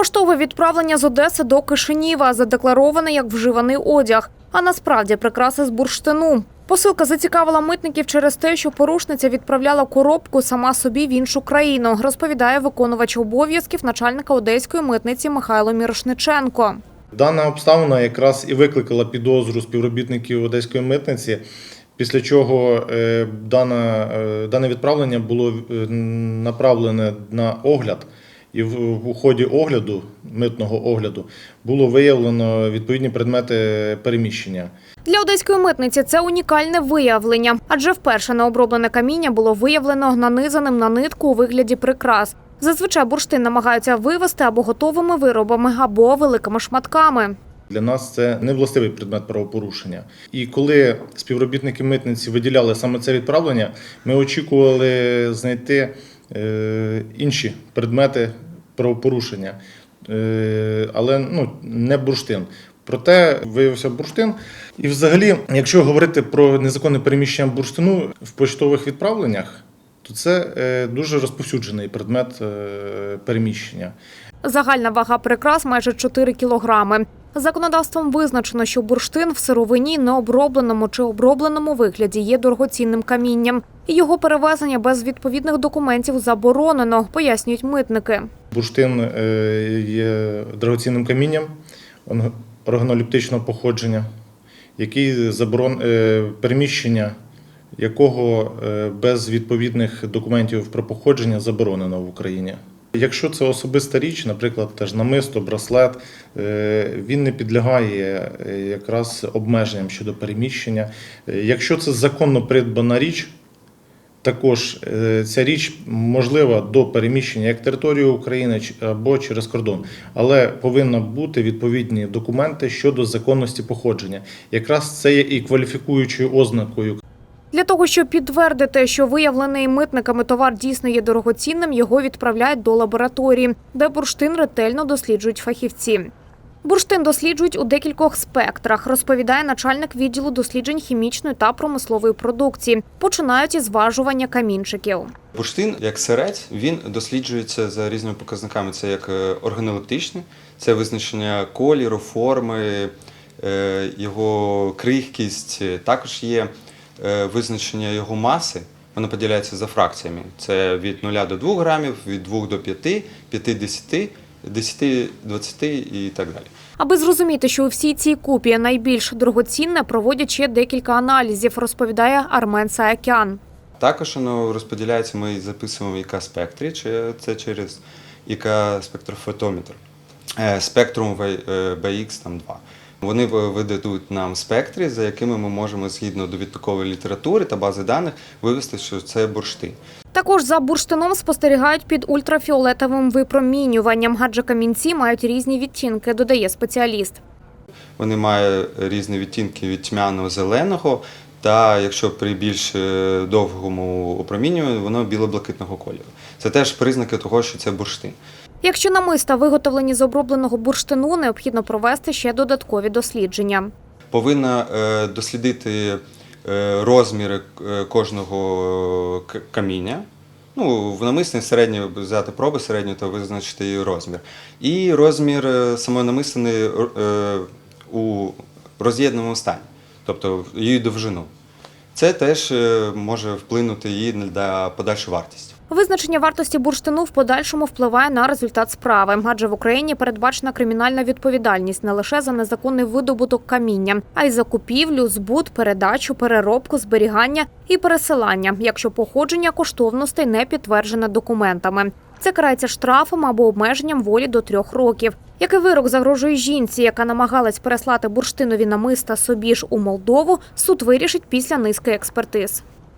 Поштове відправлення з Одеси до Кишиніва задеклароване як вживаний одяг, а насправді прикраси з бурштину. Посилка зацікавила митників через те, що порушниця відправляла коробку сама собі в іншу країну, розповідає виконувач обов'язків начальника одеської митниці Михайло Мірошниченко. Дана обставина якраз і викликала підозру співробітників одеської митниці, після чого е, е, дане відправлення було е, направлене на огляд. І в, ході огляду, митного огляду, було виявлено відповідні предмети переміщення. Для одеської митниці це унікальне виявлення, адже вперше необроблене каміння було виявлено нанизаним на нитку у вигляді прикрас. Зазвичай бурштин намагаються вивести або готовими виробами, або великими шматками. Для нас це не властивий предмет правопорушення. І коли співробітники митниці виділяли саме це відправлення, ми очікували знайти інші предмети правопорушення, е, але ну, не бурштин. Проте виявився бурштин. І взагалі, якщо говорити про незаконне переміщення бурштину в поштових відправленнях, то це е, дуже розповсюджений предмет е, переміщення. Загальна вага прикрас майже 4 кілограми. Законодавством визначено, що бурштин в сировині необробленому чи обробленому вигляді є дорогоцінним камінням. Його перевезення без відповідних документів заборонено, пояснюють митники. Бурштин е, є драгоцінним камінням органолептичного походження, який заборон... е, переміщення якого е, без відповідних документів про походження заборонено в Україні. Якщо це особиста річ, наприклад, теж намисто, браслет, е, він не підлягає е, якраз обмеженням щодо переміщення. Е, Якщо це законно придбана річ, також ця річ можлива до переміщення як території України або через кордон, але повинні бути відповідні документи щодо законності походження. Якраз це є і кваліфікуючою ознакою Для того, щоб підтвердити, що виявлений митниками товар дійсно є дорогоцінним, його відправляють до лабораторії, де бурштин ретельно досліджують фахівці. Бурштин досліджують у декількох спектрах, розповідає начальник відділу досліджень хімічної та промислової продукції. Починають із зважування камінчиків. Бурштин, як сирець, він досліджується за різними показниками. Це як е, органолептичний, це визначення кольору, форми, е, його крихкість. Е, Також є визначення його маси. Воно поділяється за фракціями. Це від 0 до 2 грамів, від 2 до 5, 5 10, 10 20 і так далі. Аби зрозуміти, що у всій цій купі найбільш дорогоцінне, проводять ще декілька аналізів, розповідає Армен Саакян. Також воно розподіляється, ми записуємо ІК спектрі, чи це через ІК спектрофотометр. Е, Спектрум BX там 2. Вони ви- видадуть нам спектри, за якими ми можемо згідно довідникової літератури та бази даних вивести, що це бурштин. Також за бурштином спостерігають під ультрафіолетовим випромінюванням, адже камінці мають різні відтінки, додає спеціаліст. Вони мають різні відтінки від тьмяно-зеленого, та якщо при більш е, довгому опромінюванні, воно біло-блакитного кольору. Це теж признаки того, що це бурштин. Якщо намиста виготовлені з обробленого бурштину, необхідно провести ще додаткові дослідження. повинна е, дослідити е, розміри кожного каміння. Ну, в намисні середньо взяти проби середньо та визначити її розмір. І розмір самої намистини е, у роз'єднаному стані, тобто її довжину. Це теж е, може вплинути її на подальшу вартість. Визначення вартості бурштину в подальшому впливає на результат справи, адже в Україні передбачена кримінальна відповідальність не лише за незаконний видобуток каміння, а й за купівлю, збут, передачу, переробку, зберігання і пересилання, якщо походження коштовностей не підтверджене документами. Це карається штрафом або обмеженням волі до трьох років. Який вирок загрожує жінці, яка намагалась переслати бурштинові намиста собі ж у Молдову, суд вирішить після низки експертиз.